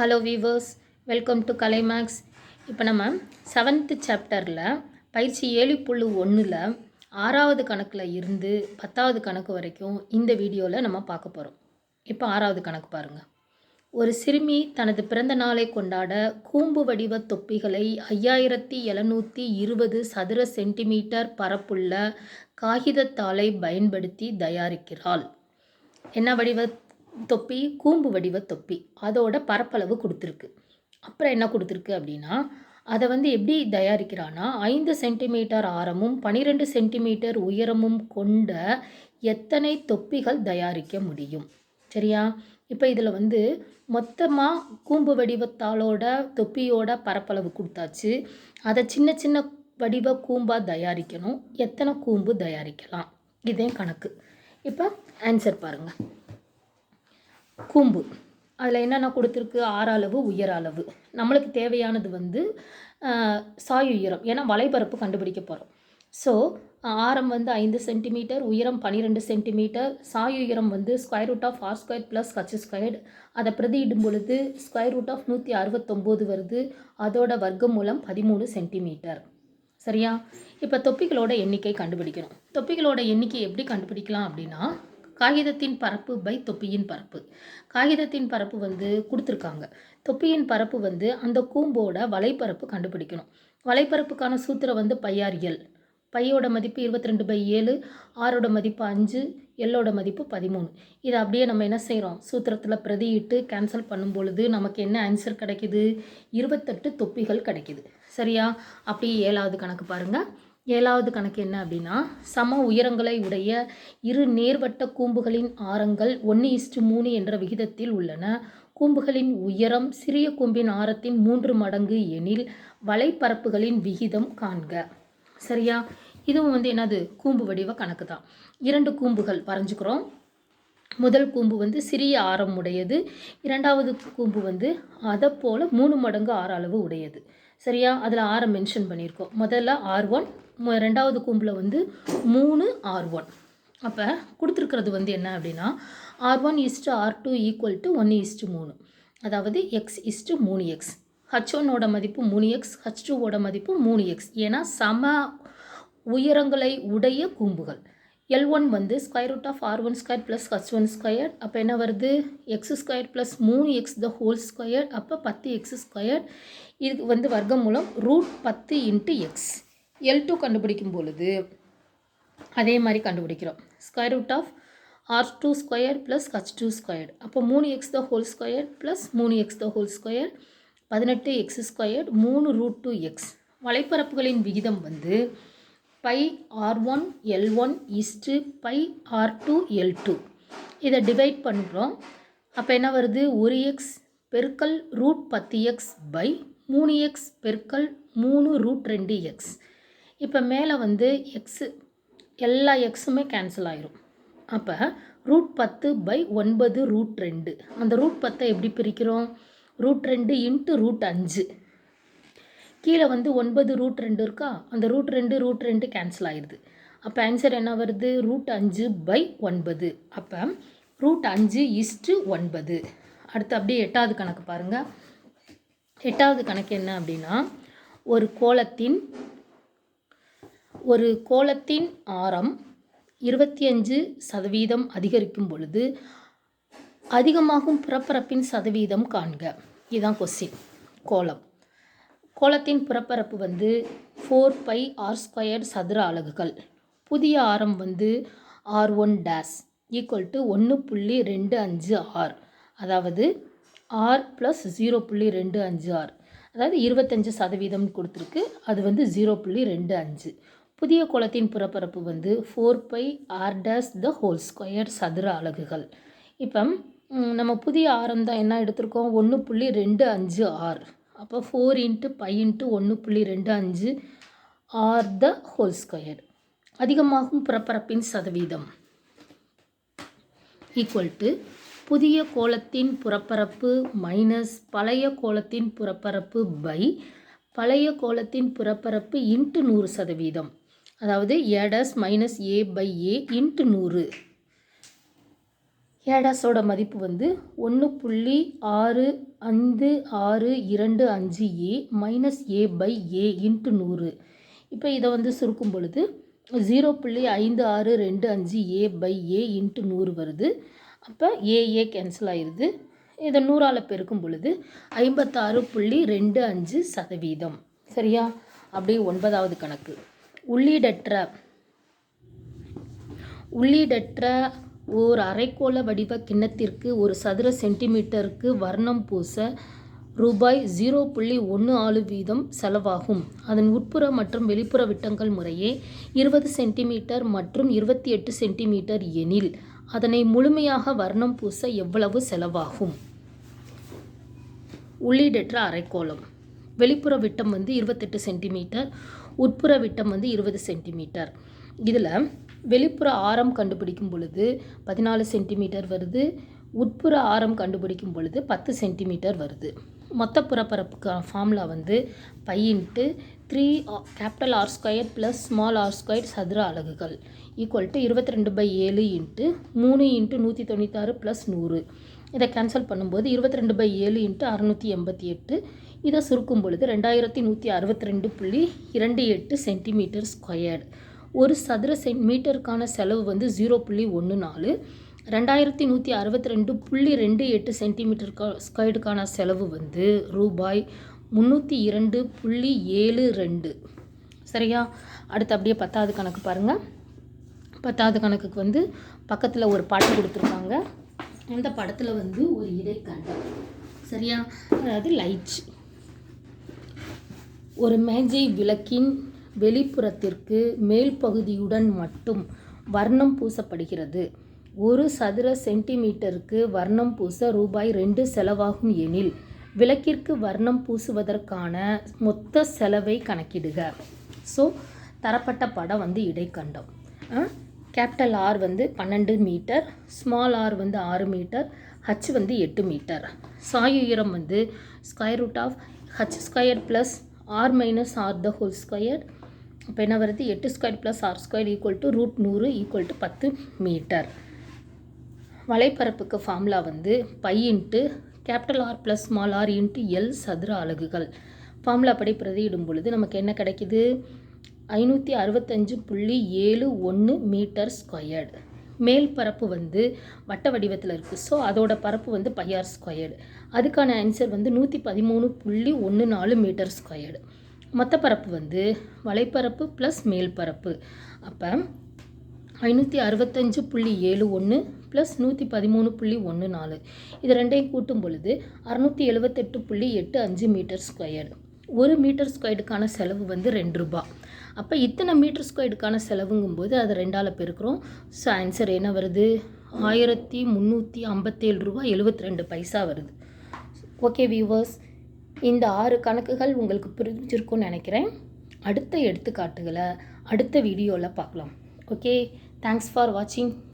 Hello viewers welcome to கலைமேக்ஸ் இப்போ நம்ம செவன்த்து சாப்டரில் பயிற்சி ஏழு புள்ளு ஒன்றில் ஆறாவது கணக்கில் இருந்து பத்தாவது கணக்கு வரைக்கும் இந்த வீடியோவில் நம்ம பார்க்க போகிறோம் இப்போ ஆறாவது கணக்கு பாருங்கள் ஒரு சிறுமி தனது பிறந்த நாளை கொண்டாட கூம்பு வடிவ தொப்பிகளை ஐயாயிரத்தி எழுநூற்றி இருபது சதுர சென்டிமீட்டர் பரப்புள்ள காகிதத்தாளை பயன்படுத்தி தயாரிக்கிறாள். என்ன வடிவ தொப்பி கூம்பு வடிவ தொப்பி. அதோட பரப்பளவு கொடுத்துருக்கு. அப்புறம் என்ன கொடுத்துருக்கு அப்படின்னா அதை வந்து எப்படி தயாரிக்கிறான்னா ஐந்து சென்டிமீட்டர் ஆரமும் பன்னிரெண்டு சென்டிமீட்டர் உயரமும் கொண்ட எத்தனை தொப்பிகள் தயாரிக்க முடியும்? சரியா? இப்போ இதில் வந்து மொத்தமாக கூம்பு வடிவத்தாளோட தொப்பியோட பரப்பளவு கொடுத்தாச்சு. அதை சின்ன சின்ன வடிவ கூம்பாக தயாரிக்கணும். எத்தனை கூம்பு தயாரிக்கலாம்? இதே கணக்கு. இப்போ ஆன்சர் பாருங்கள் கூம்பு. அதில் என்னென்ன கொடுத்துருக்கு? ஆறளவு உயர அளவு நம்மளுக்கு தேவையானது வந்து சாய் உயரம். ஏன்னா வலைபரப்பு கண்டுபிடிக்க போகிறோம் ஸோ ஆரம் வந்து ஐந்து சென்டிமீட்டர் உயரம் பன்னிரெண்டு சென்டிமீட்டர் சாய் உயரம் வந்து square root of r square plus h squared அதை பிரதியிடும் பொழுது ஸ்கொயர் ரூட் ஆஃப் நூற்றி அறுபத்தொம்போது வருது. அதோட வர்க்கம் மூலம் பதிமூணு சென்டிமீட்டர். சரியா? இப்போ தொப்பிகளோட எண்ணிக்கை கண்டுபிடிக்கணும். தொப்பிகளோட எண்ணிக்கை எப்படி கண்டுபிடிக்கலாம் அப்படின்னா காகிதத்தின் பரப்பு பை தொப்பியின் பரப்பு. காகிதத்தின் பரப்பு வந்து கொடுத்துருக்காங்க. தொப்பியின் பரப்பு வந்து அந்த கூம்போட வலைப்பரப்பு கண்டுபிடிக்கணும். வலைப்பரப்புக்கான சூத்திரம் வந்து பையாரியல் பையோட மதிப்பு இருபத்தி ரெண்டு பை ஏழு ஆறோட மதிப்பு அஞ்சு எல்லோட மதிப்பு பதிமூணு. இதை அப்படியே நம்ம என்ன செய்கிறோம் சூத்திரத்தில் பிரதியிட்டு கேன்சல் பண்ணும் பொழுது நமக்கு என்ன ஆன்சர் கிடைக்குது? இருபத்தெட்டு தொப்பிகள் கிடைக்குது. சரியா? அப்படியே ஏழாவது கணக்கு பாருங்கள் ஏழாவது கணக்கு என்ன அப்படின்னா சம உயரங்களை உடைய இரு நேர்வட்ட கூம்புகளின் ஆரங்கள் ஒன்று இஸ்டு மூணு என்ற விகிதத்தில் உள்ளன. கூம்புகளின் உயரம் சிறிய கூம்பின் ஆரத்தின் மூன்று மடங்கு எனில் வலைப்பரப்புகளின் விகிதம் காண்க. சரியா? இதுவும் வந்து என்னது? கூம்பு வடிவ கணக்கு தான். இரண்டு கூம்புகள் வரைஞ்சுக்கிறோம். முதல் கூம்பு வந்து சிறிய ஆரம் உடையது. இரண்டாவது கூம்பு வந்து அதை போல் மூணு மடங்கு ஆற அளவு உடையது. சரியா? அதில் ஆரம் மென்ஷன் பண்ணியிருக்கோம். முதல்ல ஆர் ஒன் ரெண்டாவது கூம்பில் வந்து மூணு ஆர் ஒன். அப்போ கொடுத்துருக்கிறது வந்து என்ன அப்படின்னா r one is r two equal to one is மூணு. அதாவது எக்ஸ் இஸ்ட்டு மூணு எக்ஸ் ஹச் ஒன்னோட மதிப்பு மூணு எக்ஸ் ஹச் டூவோட மதிப்பு மூணு எக்ஸ் ஏன்னா சம உயரங்களை உடைய கூம்புகள். எல் ஒன் வந்து square root of r one square plus h one square அப்போ என்ன வருது? எக்ஸ் ஸ்கொயர் ப்ளஸ் மூணு எக்ஸ் த ஹோல் ஸ்கொயர் அப்போ பத்து எக்ஸ் ஸ்கொயர் இதுக்கு வந்து வர்க்கம் மூலம் ரூட் பத்து இன்ட்டு எக்ஸ் எல் டூ கண்டுபிடிக்கும் பொழுது அதே மாதிரி கண்டுபிடிக்கிறோம். Square root of r two square plus h two square அப்போ மூணு x the whole square plus மூணு எக்ஸ் த ஹோல் ஸ்கொயர் பதினெட்டு எக்ஸ் ஸ்கொயர் மூணு ரூட் டூ எக்ஸ் வலைப்பரப்புகளின் விகிதம் வந்து pi r one l one is pi r two l two இதை divide பண்ணுறோம். அப்போ என்ன வருது? ஒரு எக்ஸ் பெருக்கல் ரூட் பத்து எக்ஸ் பை மூணு எக்ஸ் பெருக்கல் மூணு ரூட் ரெண்டு எக்ஸ் இப்போ மேலே வந்து எக்ஸு எல்லா எக்ஸுமே கேன்சல் ஆயிரும். அப்போ ரூட் பத்து பை ஒன்பது ரூட் ரெண்டு. அந்த ரூட் பத்தை எப்படி பிரிக்கிறோம்? ரூட் ரெண்டு இன்ட்டு ரூட் அஞ்சு. கீழே வந்து ஒன்பது ரூட் ரெண்டு இருக்கா? அந்த ரூட் ரெண்டு ரூட் ரெண்டு கேன்சல் ஆயிடுது அப்போ ஆன்சர் என்ன வருது? ரூட் அஞ்சு பை ஒன்பது. அப்போ ரூட் அஞ்சு இஸ்ட்டு ஒன்பது. அடுத்து அப்படியே எட்டாவது கணக்கு பாருங்கள் எட்டாவது கணக்கு என்ன அப்படின்னா ஒரு கோலத்தின் ஒரு கோலத்தின் ஆரம் இருபத்தி அஞ்சு சதவீதம் அதிகரிக்கும் பொழுது அதிகமாகும் புறப்பரப்பின் சதவீதம் காண்க. இதுதான் கொஸ்டின் கோலம். கோலத்தின் புறப்பரப்பு வந்து ஃபோர் பை ஆர் ஸ்கொயர் சதுர அலகுகள். புதிய ஆரம் வந்து r one dash equal to ஒன்று புள்ளி ரெண்டு அஞ்சு ஆர் அதாவது ஆர் ப்ளஸ் ஜீரோ புள்ளி ரெண்டு அஞ்சு ஆர் அதாவது இருபத்தஞ்சு சதவீதம் கொடுத்துருக்கு. அது வந்து ஜீரோ புள்ளி ரெண்டு அஞ்சு. புதிய கோலத்தின் புறப்பரப்பு வந்து four pi r dash the whole square சதுர அலகுகள். இப்போ நம்ம புதிய ஆரம் தான் என்ன எடுத்திருக்கோம்? ஒன்று புள்ளி ரெண்டு அஞ்சு ஆர் அப்போ ஃபோர் இன்ட்டு பை இன்ட்டு ஒன்று புள்ளி ரெண்டு அஞ்சு ஆர் த ஹோல் ஸ்கொயர் அதிகமாகும் புறப்பரப்பின் சதவீதம். ஈக்குவல் டு புதிய கோலத்தின் புறப்பரப்பு மைனஸ் பழைய கோலத்தின் புறப்பரப்பு பை பழைய கோலத்தின் புறப்பரப்பு இன்ட்டு நூறு சதவீதம். அதாவது a dash minus a by a into நூறு. ஏடாஸோட மதிப்பு வந்து ஒன்று புள்ளி ஆறு ஐந்து ஆறு இரண்டு அஞ்சு a minus a by a into நூறு. இப்போ இதை வந்து சுருக்கும் பொழுது ஜீரோ புள்ளி ஐந்து ஆறு ரெண்டு அஞ்சு ஏ பை ஏ இன்ட்டு நூறு வருது. அப்போ ஏஏ கேன்சல் ஆயிடுது இதை நூறால் பெருக்கும் பொழுது ஐம்பத்தாறு புள்ளி ரெண்டு அஞ்சு சதவீதம். சரியா? அப்படியே ஒன்பதாவது கணக்கு. உள்ளீடற்ற. உள்ளீடற்ற ஓர் அரைக்கோள வடிவ கிண்ணத்திற்கு ஒரு சதுர சென்டிமீட்டருக்கு வர்ணம் பூச ரூபாய் ஜீரோ புள்ளி ஒன்று ஆறு வீதம் செலவாகும். அதன் உட்புற மற்றும் வெளிப்புற விட்டங்கள் முறையே இருபது சென்டிமீட்டர் மற்றும் இருபத்தி எட்டு சென்டிமீட்டர் எனில் அதனை முழுமையாக வர்ணம் பூச எவ்வளவு செலவாகும்? உள்ளீடற்ற அரைக்கோளம். வெளிப்புற விட்டம் வந்து இருபத்தெட்டு சென்டிமீட்டர் உட்புற விட்டம் வந்து இருபது சென்டிமீட்டர். இதில் வெளிப்புற ஆரம் கண்டுபிடிக்கும் பொழுது பதினாலு சென்டிமீட்டர் வருது உட்புற ஆரம் கண்டுபிடிக்கும் பொழுது பத்து சென்டிமீட்டர் வருது. மொத்த புறப்பரப்புக்கு ஃபார்முலா வந்து pi into three capital r square plus small r square சதுர அலகுகள் ஈக்குவல் டு இருபத்தி ரெண்டு பை ஏழு இன்ட்டு மூணு இன்ட்டு நூற்றி தொண்ணூத்தாறு ப்ளஸ் நூறு. இதை கேன்சல் பண்ணும்போது இருபத்தி ரெண்டு பை ஏழு இன்ட்டு அறநூற்றி எண்பத்தி எட்டு இதை சுருக்கும் பொழுது ரெண்டாயிரத்தி நூற்றி அறுபத்தி ரெண்டு புள்ளி இரண்டு எட்டு சென்டிமீட்டர் ஸ்கொயர்டு. ஒரு சதுர சென் மீட்டருக்கான செலவு வந்து ஜீரோ புள்ளி ஒன்று நாலு ரெண்டாயிரத்தி நூற்றி அறுபத்தி ரெண்டு புள்ளி ரெண்டு எட்டு சென்டிமீட்டர் ஸ்கொயர்டுக்கான செலவு வந்து ரூபாய் முந்நூற்றி இரண்டு புள்ளி ஏழு ரெண்டு. சரியா? அடுத்து அப்படியே பத்தாவது கணக்கு பாருங்கள் பத்தாவது கணக்குக்கு வந்து பக்கத்தில் ஒரு பாட்டு கொடுத்துருக்காங்க. அந்த படத்தில் வந்து ஒரு இடைக்கண்டம். சரியா? அதாவது லைட்ஸ் ஒரு மேஜை விளக்கின் வெளிப்புறத்திற்கு மேல் பகுதியுடன் மட்டும் வர்ணம் பூசப்படுகிறது. ஒரு சதுர சென்டிமீட்டருக்கு வர்ணம் பூச ரூபாய் ரெண்டு செலவாகும் எனில் விளக்கிற்கு வர்ணம் பூசுவதற்கான மொத்த செலவை கணக்கிடுக. ஸோ தரப்பட்ட படம் வந்து இடைக்கண்டம். கேபிட்டல் ஆர் வந்து பன்னெண்டு மீட்டர் ஸ்மால் ஆர் வந்து ஆறு மீட்டர் ஹச் வந்து எட்டு மீட்டர். சாய் உயரம் வந்து square root of h square plus r minus r the whole square அப்போ என்ன வருது? எட்டு square plus r square equal to root நூறு ஈக்குவல் டு பத்து மீட்டர் வலைப்பரப்புக்கு ஃபார்முலா வந்து pi into capital r plus small r into l சதுர அலகுகள். ஃபார்முலா படி பிரதியிடும் பொழுது நமக்கு என்ன கிடைக்குது? ஐநூற்றி அறுபத்தஞ்சு புள்ளி ஏழு ஒன்று மீட்டர் ஸ்கொயர்டு மேல் பரப்பு வந்து வட்ட வடிவத்தில் இருக்குது ஸோ அதோட பரப்பு வந்து பையார் ஸ்கொயர்டு அதுக்கான ஆன்சர் வந்து நூற்றி பதிமூணு புள்ளி ஒன்று நாலு மீட்டர் ஸ்கொயர்டு மொத்த பரப்பு வந்து வலைப்பரப்பு ப்ளஸ் மேல் பரப்பு. அப்போ ஐநூற்றி அறுபத்தஞ்சு புள்ளி ஏழு ஒன்று ப்ளஸ் நூற்றி பதிமூணு புள்ளி ஒன்று நாலு. இது ரெண்டையும் கூட்டும் பொழுது அறநூற்றி எழுபத்தெட்டு புள்ளி எட்டு அஞ்சு மீட்டர் ஸ்கொயர்டு ஒரு மீட்டர் ஸ்கொயர்டுக்கான செலவு வந்து ரெண்டு ரூபாய் அப்போ இத்தனை மீட்டர் ஸ்கொயர்டுக்கான செலவுங்கும்போது அதை ரெண்டால் பெருக்கிறோம். ஸோ ஆன்சர் என்ன வருது? ஆயிரத்தி முந்நூற்றி ஐம்பத்தேழு ரூபா எழுபத்தி ரெண்டு பைசா வருது. ஓகே வியூவர்ஸ் இந்த ஆறு கணக்குகள் உங்களுக்கு புரிஞ்சிருக்கும்னு நினைக்கிறேன். அடுத்த எடுத்துக்காட்டுகளை அடுத்த வீடியோவில் பார்க்கலாம். ஓகே தேங்க்ஸ் ஃபார் வாட்சிங்